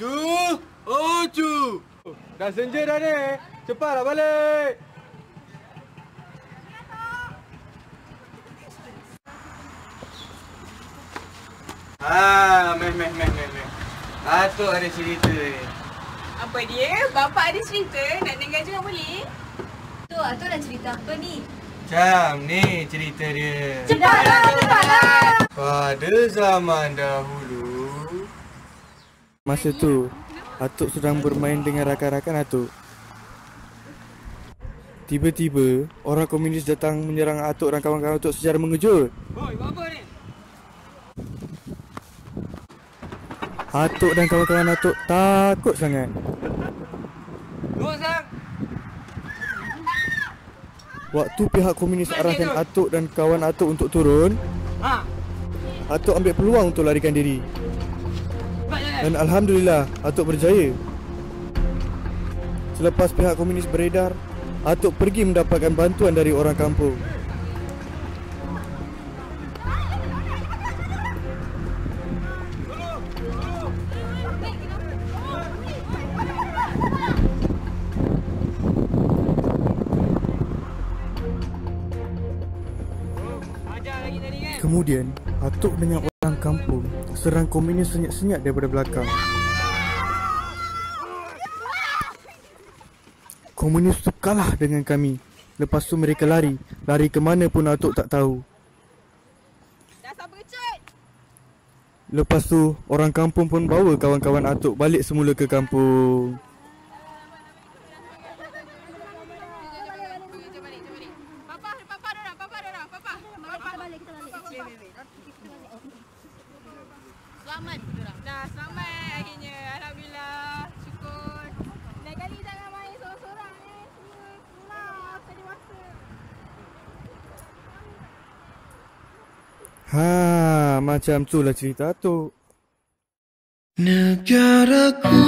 Cu! Oh, cu! Dah senja dah ni. Cepatlah balik. Ah, meh meh meh meh meh. Atuk ada cerita ni. Apa dia? Bapak ada cerita? Nak dengar juga boleh? Tu, Atuk nak cerita apa ni? Macam ni cerita dia. Cepatlah, cepatlah. Pada zaman dahulu Masa tu Atuk sedang bermain dengan rakan-rakan Atuk Tiba-tiba Orang komunis datang menyerang Atuk dan kawan-kawan Atuk secara mengejut apa ni? Atuk dan kawan-kawan Atuk takut sangat Dua sang. Waktu pihak komunis arahkan Atuk dan kawan Atuk untuk turun Ha. Atuk ambil peluang untuk larikan diri Dan Alhamdulillah Atuk berjaya. Selepas pihak komunis beredar Atuk pergi mendapatkan bantuan dari orang kampung. Kan? Kemudian Atuk dengan kampung. Serang komunis senyap-senyap daripada belakang. Komunis tu kalah dengan kami. Lepas tu mereka lari. Lari ke mana pun Atuk tak tahu. Lepas tu orang kampung pun bawa kawan-kawan Atuk balik semula ke kampung. Papa, papa dorang, papa dorang, papa. Papa balik kita balik. Selamat. Dah selamat akhirnya. Alhamdulillah. Syukur. Lain kali jangan main sorang-sorang eh. Semua pulang ke dewasa. Ha, macam tu lah cerita Atuk Negaraku